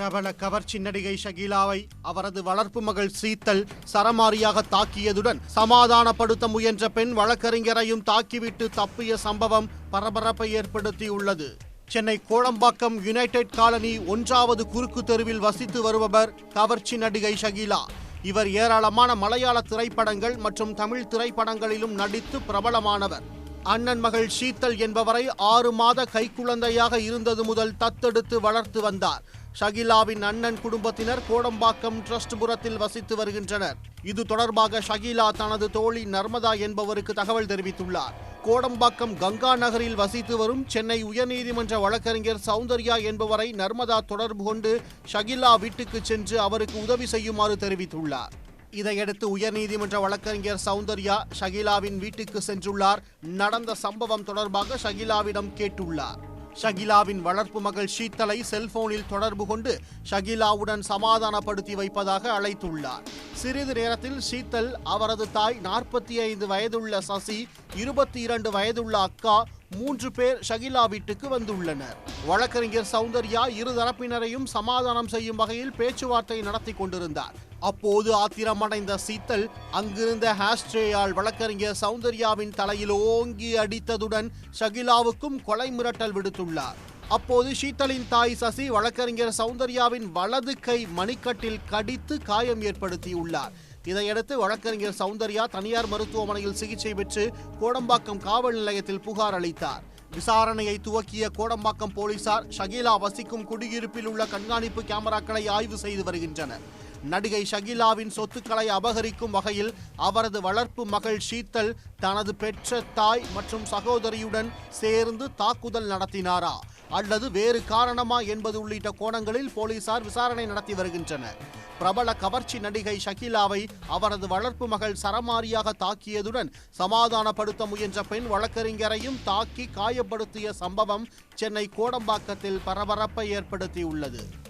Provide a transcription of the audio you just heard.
பிரபல கவர்ச்சி நடிகை ஷகீலாவை அவரது வளர்ப்பு மகள் சீத்தல் சரமாரியாக தாக்கியதுடன் சமாதானப்படுத்த முயன்ற பெண் வழக்கறிஞரையும் தாக்கிவிட்டு தப்பிய சம்பவம் பரபரப்பை ஏற்படுத்தியுள்ளது. சென்னை கோடம்பாக்கம் யுனைடெட் காலனி ஒன்றாவது குறுக்கு தெருவில் வசித்து வருபவர் கவர்ச்சி நடிகை ஷகீலா. இவர் ஏராளமான மலையாள திரைப்படங்கள் மற்றும் தமிழ் திரைப்படங்களிலும் நடித்து பிரபலமானவர். அண்ணன் மகள் ஷீத்தல் என்பவரை ஆறு மாத கைக்குழந்தையாக இருந்தது முதல் தத்தெடுத்து வளர்த்து வந்தார். ஷகிலாவின் அண்ணன் குடும்பத்தினர் கோடம்பாக்கம் ட்ரஸ்ட்புரத்தில் வசித்து வருகின்றனர். இது தொடர்பாக ஷகிலா தனது தோழி நர்மதா என்பவருக்கு தகவல் தெரிவித்துள்ளார். கோடம்பாக்கம் கங்கா நகரில் வசித்து வரும் சென்னை உயர்நீதிமன்ற வழக்கறிஞர் சௌந்தர்யா என்பவரை நர்மதா தொடர்பு கொண்டு ஷகிலா வீட்டுக்கு சென்று அவருக்கு உதவி செய்யுமாறு தெரிவித்துள்ளார். இதையடுத்து உயர்நீதிமன்ற வழக்கறிஞர் சௌந்தர்யா ஷகிலாவின் வீட்டுக்கு சென்றுள்ளார். நடந்த சம்பவம் தொடர்பாக ஷகிலாவிடம் கேட்டுள்ளார். ஷகிலாவின் வளர்ப்பு மகள் ஷீத்தலை செல்போனில் தொடர்பு கொண்டு ஷகிலாவுடன் சமாதானப்படுத்தி வைப்பதாக அழைத்துள்ளார். சிறிது நேரத்தில் சீத்தல் அவரது தாய் நாற்பத்தி ஐந்து வயதுள்ள சசி இருபத்தி இரண்டு வயதுள்ள அக்கா மூன்று பேர் ஷகிலா வீட்டுக்கு வந்துள்ளனர். வழக்கறிஞர் சௌந்தர்யா இரு தரப்பினரையும் சமாதானம் செய்யும் வகையில் பேச்சுவார்த்தை நடத்தி கொண்டிருந்தார். அப்போது ஆத்திரமடைந்த சீத்தல் அங்கிருந்த ஹேஷ்ட்ரேயால் வழக்கறிஞர் சௌந்தர்யாவின் தலையில் ஓங்கி அடித்ததுடன் ஷகிலாவுக்கும் கொலை மிரட்டல் விடுத்துள்ளார். அப்போது ஷீதலின் தாய் சசி வழக்கறிஞர் சௌந்தர்யாவின் வலது கை மணிக்கட்டில் கடித்து காயம் ஏற்படுத்தியுள்ளார். இதையடுத்து வழக்கறிஞர் சௌந்தர்யா தனியார் மருத்துவமனையில் சிகிச்சை பெற்று கோடம்பாக்கம் காவல் நிலையத்தில் புகார் அளித்தார். விசாரணையை துவக்கிய கோடம்பாக்கம் போலீசார் ஷகீலா வசிக்கும் குடியிருப்பில் உள்ள கண்காணிப்பு கேமராக்களை ஆய்வு செய்து வருகின்றனர். நடிகை ஷகிலாவின் சொத்துக்களை அபகரிக்கும் வகையில் அவரது வளர்ப்பு மகள் ஷீத்தல் தனது பெற்ற தாய் மற்றும் சகோதரியுடன் சேர்ந்து தாக்குதல் நடத்தினாரா? அல்லது வேறு காரணமா என்பது உள்ளிட்ட கோணங்களில் போலீசார் விசாரணை நடத்தி வருகின்றனர். பிரபல கவர்ச்சி நடிகை ஷகிலாவை அவரது வளர்ப்பு மகள் சரமாரியாக தாக்கியதுடன் சமாதானப்படுத்த முயன்ற பெண் வழக்கறிஞரையும் தாக்கி காயப்படுத்திய சம்பவம் சென்னை கோடம்பாக்கத்தில் பரபரப்பை ஏற்படுத்தியுள்ளது.